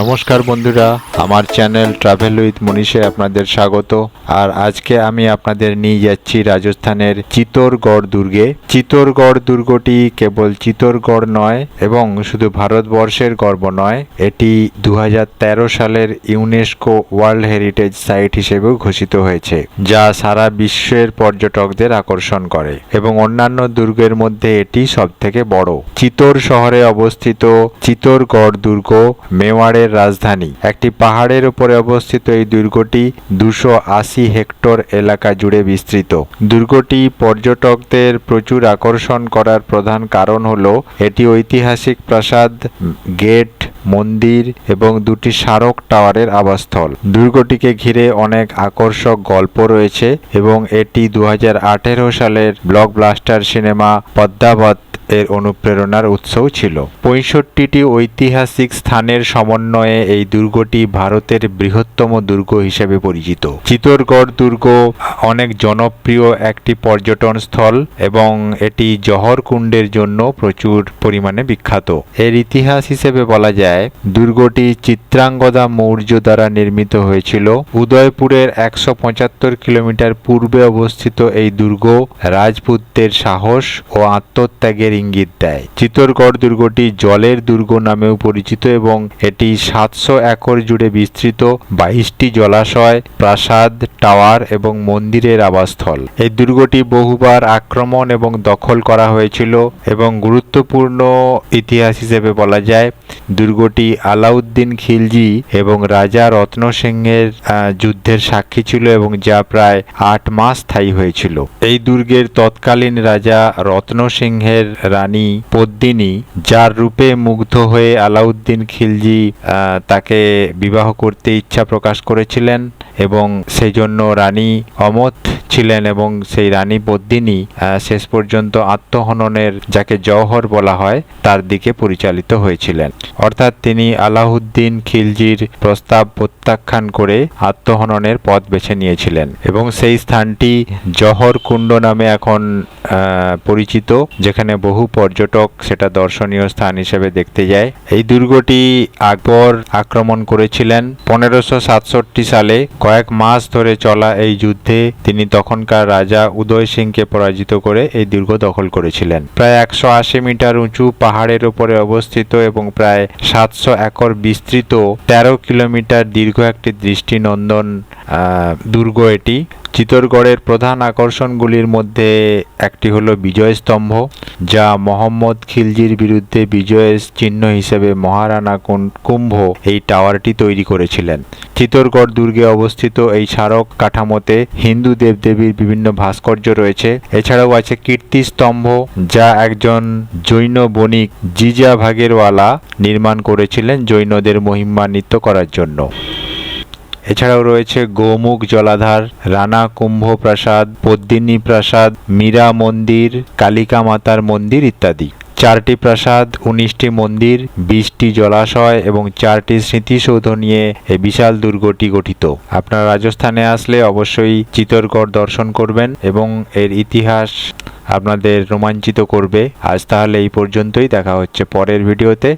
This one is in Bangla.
নমস্কার বন্ধুরা, আমার চ্যানেল ট্রাভেল উইথ মনীষে আপনাদের স্বাগত। আর আজকে আমি আপনাদের নিয়ে যাচ্ছি রাজস্থানের চিতোরগড় দুর্গে। চিতোরগড় দুর্গটি কেবল চিতোরগড় নয়, এবং শুধু ভারতবর্ষের গর্ব নয়, এটি দু হাজার তেরো সালের ইউনেস্কো ওয়ার্ল্ড হেরিটেজ সাইট হিসেবেও ঘোষিত হয়েছে, যা সারা বিশ্বের পর্যটকদের আকর্ষণ করে, এবং অন্যান্য দুর্গের মধ্যে এটি সবথেকে বড়। চিতোর শহরে অবস্থিত চিতোরগড় দুর্গ মেওয়াড়ের রাজধানী। একটি পাহাড়ের উপরে অবস্থিত এই দুর্গটি দুশো আশি হেক্টর এলাকা জুড়ে বিস্তৃত। দুর্গটি পর্যটকদের প্রচুর আকর্ষণ করার প্রধান কারণ হল, এটি ঐতিহাসিক প্রাসাদ, গেট, মন্দির এবং দুটি স্মারক টাওয়ারের আবাসস্থল। দুর্গটিকে ঘিরে অনেক আকর্ষক গল্প রয়েছে এবং এটি দু হাজার আঠেরো সালের ব্লকব্লাস্টার সিনেমা পদ্মাবত এর অনুপ্রেরণার উৎসও ছিল। পঁয়ষট্টিটি ঐতিহাসিক স্থানের সমন্বয়ে এই দুর্গটি ভারতের বৃহত্তম দুর্গ হিসেবে পরিচিত। চিতোরগড় দুর্গ অনেক জনপ্রিয় একটি পর্যটন স্থল এবং এটি জহর কুণ্ডের জন্য প্রচুর পরিমাণে বিখ্যাত। এর ইতিহাস হিসেবে বলা যায়, দুর্গটি চিত্রাঙ্গদা মৌর্য দ্বারা নির্মিত হয়েছিল। উদয়পুরের একশো পঁচাত্তর কিলোমিটার পূর্বে অবস্থিত এই দুর্গ রাজপুতদের সাহস ও আত্মত্যাগের ইঙ্গিত দেয়। চিতোরগড় দুর্গটি জলের দুর্গ নামেও পরিচিত এবং এটি সাতশো একর জুড়ে বিস্তৃত, বাইশটি জলাশয়, প্রাসাদ, টাওয়ার এবং মন্দিরের আবাসস্থল। এই দুর্গটি বহুবার আক্রমণ এবং দখল করা হয়েছিল এবং গুরুত্বপূর্ণ ইতিহাস হিসেবে বলা যায়, দুর্গটি আলাউদ্দিন খিলজি এবং রাজা রত্ন সিংহের যুদ্ধের সাক্ষী ছিল এবং যা প্রায় আট মাস স্থায়ী হয়েছিল। এই দুর্গের তৎকালীন রাজা রত্ন সিংহের রানী পদ্মিনী যার রূপে মুগ্ধ হয়ে আলাউদ্দিন খিলজি তাকে বিবাহ করতে ইচ্ছা প্রকাশ করেছিলেন। এবং সেই জন্য রানী অমত ছিলেন এবং সেই রানী পদ্মিনী শেষ পর্যন্ত আত্মহননের যাকে জওহর বলা হয়, তার দিকে পরিচালিত হয়েছিলেন। অর্থাৎ তিনি আলাউদ্দিন খিলজির প্রস্তাব প্রত্যাখ্যান করে আত্মহননের পথ বেছে নিয়েছিলেন এবং সেই স্থানটি জহর কুণ্ড নামে এখন পরিচিত, যেখানে বহু পর্যটক সেটা দর্শনীয় স্থান হিসেবে দেখতে যায়। এই দুর্গটি আকবর আক্রমণ করেছিলেন পনেরোশো সাতষট্টি সালে কয়েক মাস ধরে চলা এই যুদ্ধে তিনি তখনকার রাজা উদয় সিংকে পরাজিত করে এই দুর্গ দখল করেছিলেন। প্রায় একশো আশি মিটার উঁচু পাহাড়ের উপরে অবস্থিত এবং প্রায় সাতশো একর বিস্তৃত তেরো কিলোমিটার দীর্ঘ একটি দৃষ্টিনন্দন দুর্গ এটি। চিতোরগড়ের প্রধান আকর্ষণগুলির মধ্যে একটি হলো বিজয় স্তম্ভ যা মোহাম্মদ খিলজির বিরুদ্ধে বিজয়ের চিহ্ন হিসেবে মহারানা কুম্ভ এই টাওয়ারটি তৈরি করেছিলেন। চিতোরগড় দুর্গে অবস্থিত এই স্মারক কাঠামোতে হিন্দু দেবদেবীর বিভিন্ন ভাস্কর্য রয়েছে। এছাড়াও আছে কীর্তি স্তম্ভ যা একজন জৈন বণিক জিজা ভাগেরওয়ালা নির্মাণ করেছিলেন জৈনদের মহিমান্বিত করার জন্য। এছাড়াও রয়েছে গোমুখ জলাধার, রানা কুম্ভ প্রাসাদ পদ্মিনী প্রাসাদ, মীরা মন্দির, কালিকা মাতার মন্দির ইত্যাদি। চারটি প্রাসাদ, উনিশটি মন্দির, বিশটি জলাশয় এবং চারটি স্মৃতিসৌধ নিয়ে এই বিশাল দুর্গটি গঠিত। আপনারা রাজস্থানে আসলে অবশ্যই চিতোরগড় দর্শন করবেন এবং এর ইতিহাস আপনাদের রোমাঞ্চিত করবে। আজ তাহলে এই পর্যন্তই, দেখা হচ্ছে পরের ভিডিওতে।